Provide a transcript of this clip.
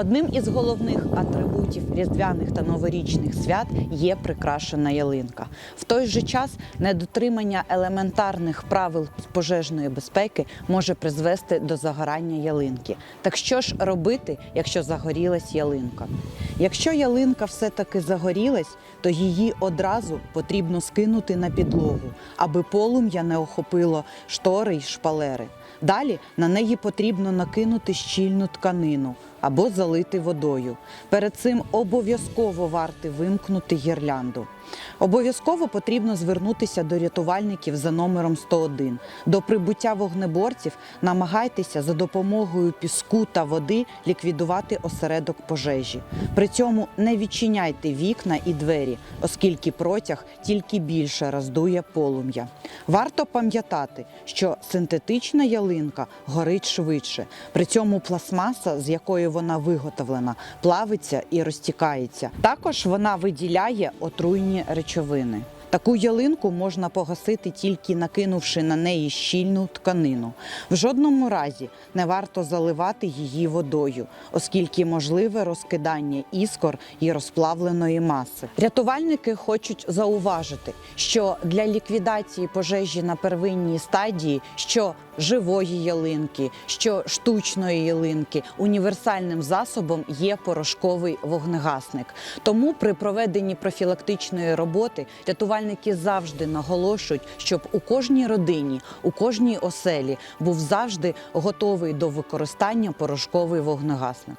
Одним із головних атрибутів різдвяних та новорічних свят є прикрашена ялинка. В той же час недотримання елементарних правил пожежної безпеки може призвести до загорання ялинки. Так що ж робити, якщо загорілась ялинка? Якщо ялинка все-таки загорілась, то її одразу потрібно скинути на підлогу, аби полум'я не охопило штори й шпалери. Далі на неї потрібно накинути щільну тканину або залити водою. Перед цим обов'язково варто вимкнути гірлянду. Обов'язково потрібно звернутися до рятувальників за номером 101. До прибуття вогнеборців намагайтеся за допомогою піску та води ліквідувати осередок пожежі. При цьому не відчиняйте вікна і двері, оскільки протяг тільки більше роздує полум'я. Варто пам'ятати, що синтетична ялинка горить швидше. При цьому пластмаса, з якої вона виготовлена, плавиться і розтікається. Також вона виділяє отруйні речовини. Таку ялинку можна погасити тільки накинувши на неї щільну тканину. В жодному разі не варто заливати її водою, оскільки можливе розкидання іскор і розплавленої маси. Рятувальники хочуть зауважити, що для ліквідації пожежі на первинній стадії, що живої ялинки, що штучної ялинки, універсальним засобом є порошковий вогнегасник. Тому при проведенні профілактичної роботи рятувальники завжди наголошують, щоб у кожній родині, у кожній оселі був завжди готовий до використання порошковий вогнегасник.